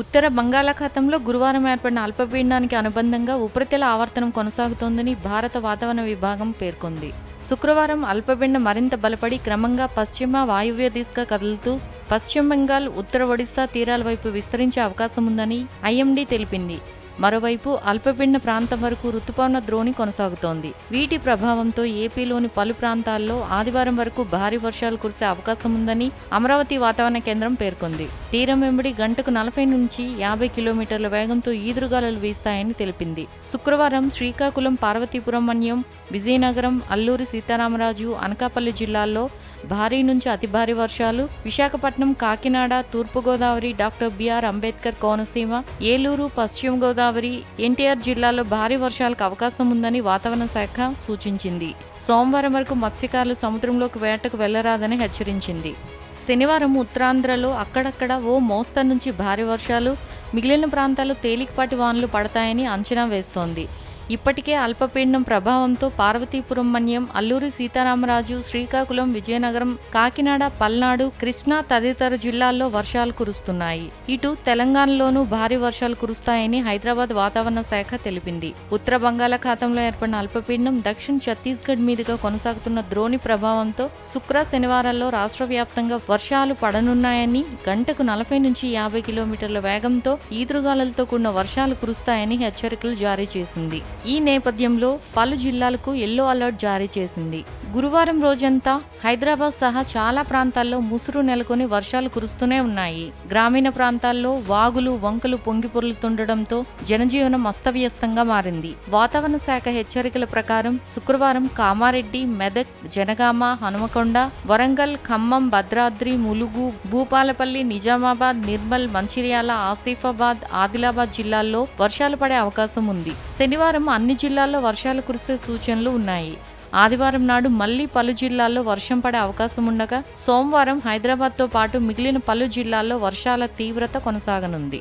ఉత్తర బంగాళాఖాతంలో గురువారం ఏర్పడిన అల్పపీడనానికి అనుబంధంగా ఉపరితల ఆవర్తనం కొనసాగుతోందని భారత వాతావరణ విభాగం పేర్కొంది. శుక్రవారం అల్పపీడనం మరింత బలపడి క్రమంగా పశ్చిమ వాయువ్య దిశగా కదులుతూ పశ్చిమ బెంగాల్ ఉత్తర ఒడిశా తీరాల వైపు విస్తరించే అవకాశం ఉందని ఐఎండీ తెలిపింది. మరోవైపు అల్పపీడన ప్రాంతం వరకు రుతుపవన ద్రోణి కొనసాగుతోంది. వీటి ప్రభావంతో ఏపీలోని పలు ప్రాంతాల్లో ఆదివారం వరకు భారీ వర్షాలు కురిసే అవకాశం ఉందని అమరావతి వాతావరణ కేంద్రం పేర్కొంది. తీరం వెంబడి గంటకు నలభై నుంచి యాభై కిలోమీటర్ల వేగంతో ఈదురుగాలులు వీస్తాయని తెలిపింది. శుక్రవారం శ్రీకాకుళం పార్వతీపురం మన్యం విజయనగరం అల్లూరి సీతారామరాజు అనకాపల్లి జిల్లాల్లో భారీ నుంచి అతి భారీ వర్షాలు. విశాఖపట్నం కాకినాడ తూర్పుగోదావరి డాక్టర్ బిఆర్ అంబేద్కర్ కోనసీమ ఏలూరు పశ్చిమ గోదావరి ఎన్టీఆర్ జిల్లాలో భారీ వర్షాలకు అవకాశం ఉందని వాతావరణ శాఖ సూచించింది. సోమవారం వరకు మత్స్యకారులు సముద్రంలోకి వేటకు వెళ్ళరాదని హెచ్చరించింది. శనివారం ఉత్తరాంధ్రలో అక్కడక్కడ ఓ మోస్తరు నుంచి భారీ వర్షాలు మిగిలిన ప్రాంతాల్లో తేలికపాటి వానలు పడతాయని అంచనా వేస్తోంది. ఇప్పటికే అల్పపీడనం ప్రభావంతో పార్వతీపురం మన్యం అల్లూరి సీతారామరాజు శ్రీకాకుళం విజయనగరం కాకినాడ పల్నాడు కృష్ణా తదితర జిల్లాల్లో వర్షాలు కురుస్తున్నాయి. ఇటు తెలంగాణలోనూ భారీ వర్షాలు కురుస్తాయని హైదరాబాద్ వాతావరణ శాఖ తెలిపింది. ఉత్తర బంగాళాఖాతంలో ఏర్పడిన అల్పపీడనం దక్షిణ ఛత్తీస్గఢ్ మీదుగా కొనసాగుతున్న ద్రోణి ప్రభావంతో శుక్ర శనివారాల్లో రాష్ట్ర వ్యాప్తంగా వర్షాలు పడనున్నాయని గంటకు నలభై నుంచి యాభై కిలోమీటర్ల వేగంతో ఈదురుగాలులతో కూడిన వర్షాలు కురుస్తాయని హెచ్చరికలు జారీ చేసింది. ఈ నేపథ్యంలో పలు జిల్లాలకు ఎల్లో అలర్ట్ జారీ చేసింది. గురువారం రోజంతా హైదరాబాద్ సహా చాలా ప్రాంతాల్లో ముసురు నెలకొని వర్షాలు కురుస్తూనే ఉన్నాయి. గ్రామీణ ప్రాంతాల్లో వాగులు వంకలు పొంగి పొర్లుతుండటంతో జనజీవనం అస్తవ్యస్తంగా మారింది. వాతావరణ శాఖ హెచ్చరికల ప్రకారం శుక్రవారం కామారెడ్డి మెదక్ జనగామ హనుమకొండ వరంగల్ ఖమ్మం భద్రాద్రి ములుగు భూపాలపల్లి నిజామాబాద్ నిర్మల్ మంచిర్యాల ఆసిఫాబాద్ ఆదిలాబాద్ జిల్లాల్లో వర్షాలు పడే అవకాశం ఉంది. శనివారం అన్ని జిల్లాల్లో వర్షాలు కురిసే సూచనలు ఉన్నాయి. ఆదివారం నాడు మళ్ళీ పలు జిల్లాల్లో వర్షం పడే అవకాశం ఉండగా సోమవారం హైదరాబాద్తో పాటు మిగిలిన పలు జిల్లాల్లో వర్షాల తీవ్రత కొనసాగనుంది.